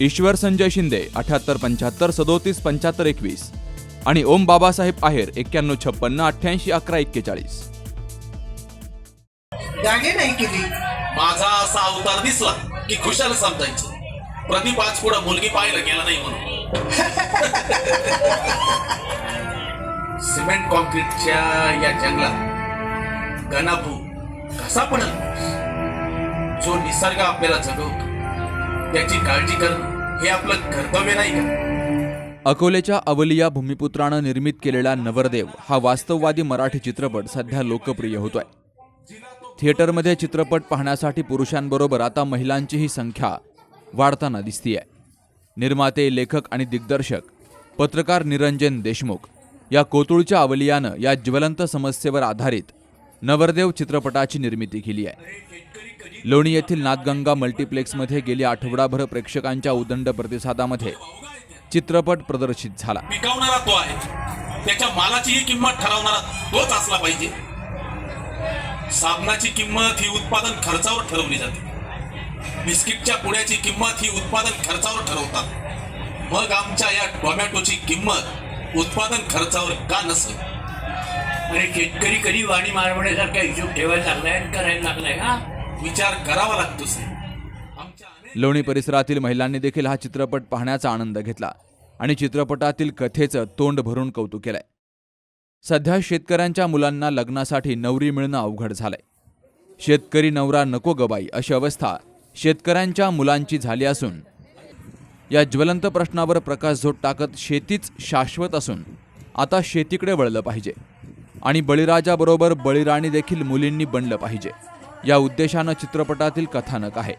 ईश्वर संजय शिंदे अठ्याहत्तर पंच्याहत्तर सदोतीस पंच्याहत्तर एकवीस. आणि ओम बाबासाहेब आहेर एक्क्याण्णव छप्पन्न अठ्ठ्याऐंशी अकरा एक्केचाळीस. गाणे नाही केली. माझा असा अवतार दिसला की खुशाल समजायचं. प्रदीप आज पुढं मुलगी पाहायला गेला नाही म्हणून. सिमेंट कॉन्क्रीटच्या या जंगलात गणाभू कसा पडल जो निसर्ग आपल्याला जगवतो. त्याची काळजी करणं हे आपलं कर्तव्य नाही का? अकोलेच्या अवलिया भूमिपुत्रानं निर्मित केलेला नवरदेव हा वास्तववादी मराठी चित्रपट सध्या लोकप्रिय होतोय. थिएटरमध्ये चित्रपट पाहण्यासाठी पुरुषांबरोबर आता महिलांचीही संख्या वाढताना दिसतीय. निर्माते लेखक आणि दिग्दर्शक पत्रकार निरंजन देशमुख या कोतुळच्या अवलियानं या ज्वलंत समस्येवर आधारित नवरदेव चित्रपटाची निर्मिती केली आहे लोणी येथील नाथगंगा मल्टिप्लेक्समध्ये गेली आठवडाभर प्रेक्षकांच्या उदंड प्रतिसादामध्ये चित्रपट प्रदर्शित झाला. पिकवणारा तो आहे. त्याच्या मालाचीही किंमत ठरवणारा तोच असला पाहिजे. साबणाची किंमत ही उत्पादन खर्चावर ठरवली जाते. बिस्किटच्या पुड्याची किंमत ही उत्पादन खर्चावर ठरवतात. मग आमच्या या टोमॅटोची किंमत उत्पादन खर्चावर का नसेल? आणि शेतकरी कधी वाणी मारवण्यासारखा हिशोब ठेवायला लागलाय करायला लागलाय हा? विचार करावा लागतो लोणी परिसरातील महिलांनी देखील हा चित्रपट पाहण्याचा आनंद घेतला आणि चित्रपटातील कथेचं तोंड भरून कौतुक केलंय. सध्या शेतकऱ्यांच्या मुलांना लग्नासाठी नवरी मिळणं अवघड झालंय. शेतकरी नवरा नको गबाई अशी अवस्था शेतकऱ्यांच्या मुलांची झाली असून या ज्वलंत प्रश्नावर प्रकाशझोत टाकत शेतीच शाश्वत असून आता शेतीकडे वळलं पाहिजे. आणि बळीराजाबरोबर बळीराणी देखील मुलींनी बनलं पाहिजे. या उद्देशानं चित्रपटातील कथानक आहे.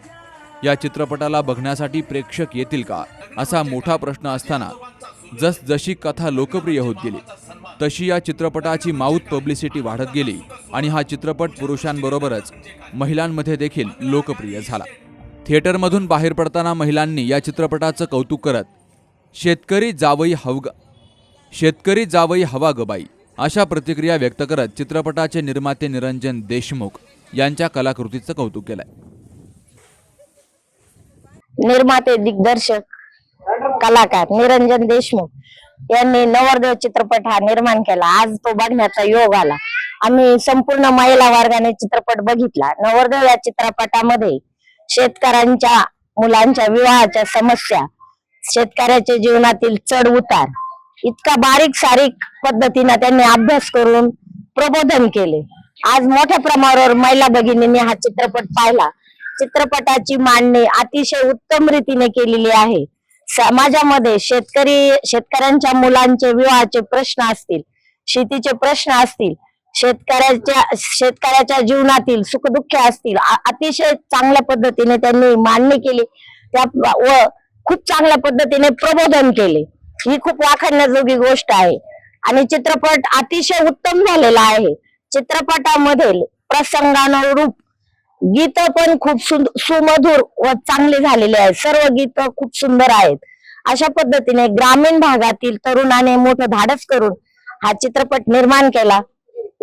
या चित्रपटाला बघण्यासाठी प्रेक्षक येतील का? असा मोठा प्रश्न असताना जस जशी कथा लोकप्रिय होत गेली तशी या चित्रपटाची माऊथ पब्लिसिटी वाढत गेली आणि हा चित्रपट पुरुषांबरोबरच महिलांमध्ये देखील लोकप्रिय झाला. थिएटरमधून बाहेर पडताना महिलांनी या चित्रपटाचं कौतुक करत शेतकरी जावई हवग शेतकरी जावई हवा गबाई अशा प्रतिक्रिया व्यक्त करत चित्रपटाचे निर्माते निरंजन देशमुख यांच्या कलाकृतीचं कौतुक केलंय. निर्माते दिग्दर्शक कलाकार निरंजन देशमुख यांनी नवरदेव चित्रपट हा निर्माण केला. आज तो बघण्याचा योग आला. आम्ही संपूर्ण महिला वर्गाने चित्रपट बघितला. नवरदेव या चित्रपटामध्ये शेतकऱ्यांच्या मुलांच्या विवाहाच्या समस्या शेतकऱ्याच्या जीवनातील चढ उतार इतका बारीक सारीक पद्धतीने त्यांनी अभ्यास करून प्रबोधन केले. आज मोठ्या प्रमाणावर महिला भगिनींनी हा चित्रपट पाहिला. चित्रपटाची मांडणी अतिशय उत्तम रीतीने केलेली आहे. समाजामध्ये शेतकरी शेतकऱ्यांच्या मुलांचे विवाहाचे प्रश्न असतील शेतीचे प्रश्न असतील शेतकऱ्याच्या शेतकऱ्याच्या जीवनातील सुखदुःख असतील अतिशय चांगल्या पद्धतीने त्यांनी मांडणी केली. त्या व खूप चांगल्या पद्धतीने प्रबोधन केले. ही खूप वाखाणण्याजोगी गोष्ट आहे. आणि चित्रपट अतिशय उत्तम झालेला आहे. चित्रपटामधील प्रसंगानुरूप गीत पण खूप सुमधुर व चांगले झालेले आहेत. सर्व गीत खूप सुंदर आहेत. अशा पद्धतीने ग्रामीण भागातील तरुणाने मोठं धाडस करून हा चित्रपट निर्माण केला.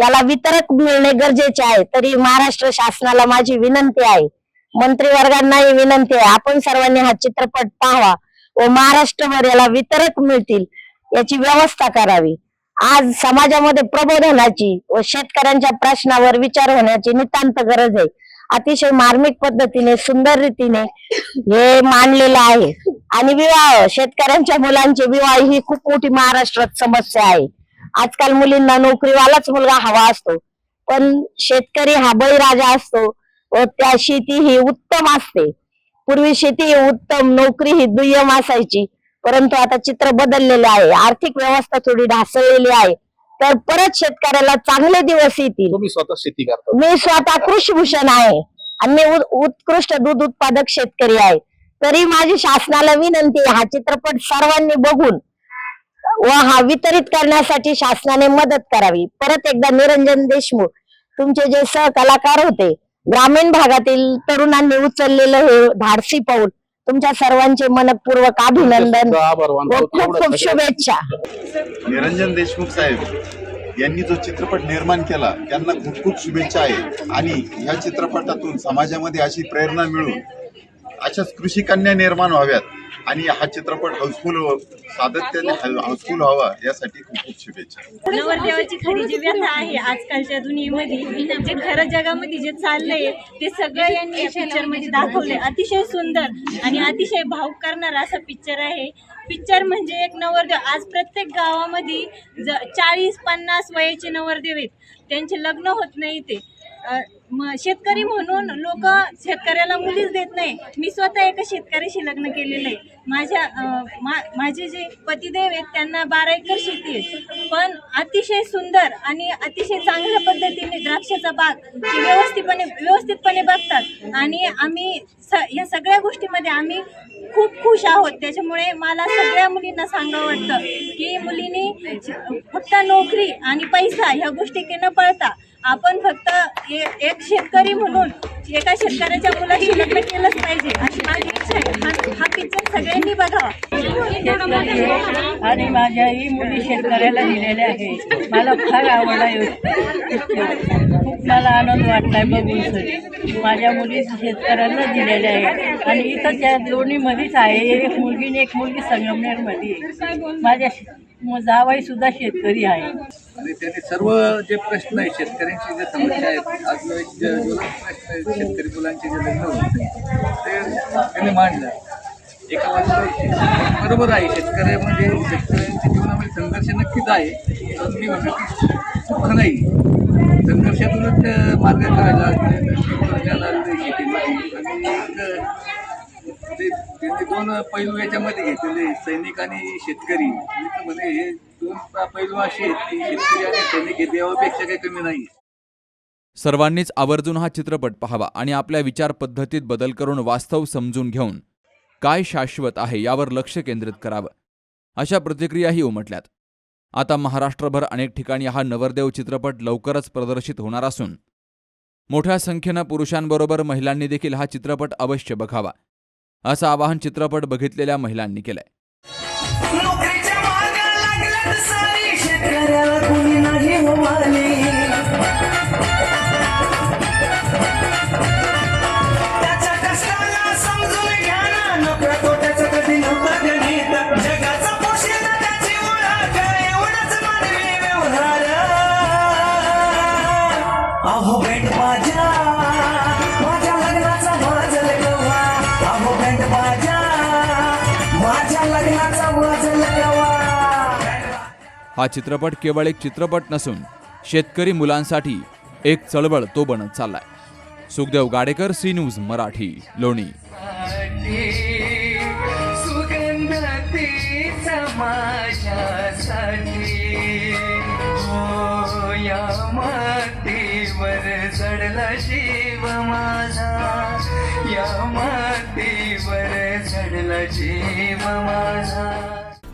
याला वितरक मिळणे गरजेचे आहे. तरी महाराष्ट्र शासनाला माझी विनंती आहे. मंत्रिवर्गांनाही विनंती आहे. आपण सर्वांनी हा चित्रपट पाहावा व महाराष्ट्रभर याला वितरक मिळतील याची व्यवस्था करावी. आज समाजामध्ये प्रबोधनाची व शेतकऱ्यांच्या प्रश्नावर विचार होण्याची नितांत गरज आहे. अतिशय मार्मिक पद्धतीने सुंदर रीतीने हे मांडलेलं आहे. आणि विवाह शेतकऱ्यांच्या मुलांचे विवाह ही खूप मोठी महाराष्ट्रात समस्या आहे. आजकाल मुलींना नोकरीवालाच मुलगा हवा असतो. पण शेतकरी हा बळीराजा असतो व त्या शेती ही उत्तम असते. पूर्वी शेती ही उत्तम नोकरी ही दुय्यम असायची. परंतु आता चित्र बदललेले आहे. आर्थिक व्यवस्था थोडी ढासळलेली आहे. तर परत शेतकऱ्याला चांगले दिवस येतील. तुम्ही स्वतः शेती करता. मी स्वतः कृषीभूषण आहे. आणि मी उ- उत्कृष्ट दूध उत्पादक शेतकरी आहे. तरी माझी शासनाला विनंती आहे, हा चित्रपट सर्वांनी बघून व हा वितरित करण्यासाठी शासनाने मदत करावी. परत एकदा निरंजन देशमुख तुमचे जे सहकलाकार होते ग्रामीण भागातील तरुणांनी उचललेलं हे धाडसी पाऊल तुमच्या सर्वांचे मनपूर्वक अभिनंदन व खूप खूप शुभेच्छा. निरंजन देशमुख साहेब यांनी जो चित्रपट निर्माण केला त्यांना खूप खूप शुभेच्छा आहे. आणि ह्या चित्रपटातून समाजामध्ये अशी प्रेरणा मिळून अशाच कृषी कन्या निर्माण व्हाव्यात. आणि हा चित्रपट हाऊसफुल सातत्याने हाऊसफुल व्हावा यासाठी खूप खूप शुभेच्छा. नवरदेवाची खरी जी व्यथा आहे आजकालच्या दुनियेमध्ये. जे खरं जगामध्ये जे चाललंय ते सगळं यांनी या पिक्चरमध्ये दाखवलंय. अतिशय सुंदर आणि अतिशय भावुक करणारा असा पिक्चर आहे. पिक्चर म्हणजे एक नवरदेव. आज प्रत्येक गावामध्ये ज चाळीस पन्नास वयाचे नवरदेव आहेत. त्यांचे लग्न होत नाही ते शेतकरी म्हणून लोक शेतकऱ्याला मुलीच देत नाही. मी स्वतः एका शेतकऱ्याशी लग्न केलेलं आहे. माझ्या मा- माझे जे पतिदेव आहेत त्यांना बारा एकर शेती आहे. पण अतिशय सुंदर आणि अतिशय चांगल्या पद्धतीने द्राक्षाचा बाग व्यवस्थितपणे व्यवस्थितपणे बघतात. आणि आम्ही स या सगळ्या गोष्टीमध्ये आम्ही खूप खुश आहोत. त्याच्यामुळे मला सगळ्या मुलींना सांगावं वाटतं की मुलींनी फक्त नोकरी आणि पैसा ह्या गोष्टी न पळता. आपण फक्त एक शेतकरी म्हणून एका शेतकऱ्याच्या मुलाशी लग्न केलंच पाहिजे. अशी माझी इच्छा आहे. हा- पिक्चर सगळ्यांनी बघावा. आणि माझ्या आणि माझ्याही मुली शेतकऱ्याला दिलेल्या आहे मला फार आवडला खूप मला आनंद वाटलाय बघून. सर माझ्या मुली शेतकऱ्यांना दिलेल्या आहे आणि इथं त्या दोन्हीमध्येच आहे. एक मुलगी आणि एक मुलगी संगमनेरमध्ये आहे. माझ्या मग जावाई सुद्धा शेतकरी आहे. आणि त्याचे सर्व जे प्रश्न आहेत शेतकऱ्यांची जे समस्या आहेत आज प्रश्न आहेत शेतकरी मुलांचे जे लग्न होत ते त्यांनी मांडलं. एका बाजूला बरोबर आहे शेतकऱ्यामध्ये शेतकऱ्यांच्या जीवनामध्ये संघर्ष नक्कीच आहे पण मी म्हणतो की सुख नाही. संघर्षातूनच मार्ग करायला शेतीमध्ये आणि दोन पैलू याच्यामध्ये घेतलेले सैनिक आणि शेतकरी. म्हणजे हे दोन पैलू असे आहेत की शेतकरी आणि सैनिक हे देवापेक्षा काही कमी नाही सर्वांनीच आवर्जून हा चित्रपट पाहावा आणि आपल्या विचार पद्धतीत बदल करून वास्तव समजून घेऊन काय शाश्वत आहे यावर लक्ष केंद्रित करावं अशा प्रतिक्रियाही उमटल्यात. आता महाराष्ट्रभर अनेक ठिकाणी हा नवरदेव चित्रपट लवकरच प्रदर्शित होणार असून मोठ्या संख्येनं पुरुषांबरोबर महिलांनी देखील हा चित्रपट अवश्य बघावा. असं आवाहन चित्रपट बघितलेल्या महिलांनी केलंय. शेतकऱ्याला नाही हा चित्रपट केवळ एक चित्रपट नसून शेतकरी मुलांसाठी एक चळवळ तो बनत चाललाय. Sukhdev Gadekar C news Marathi Loni. चढला जीव माझा. या मातीवर चढला जीव माझा.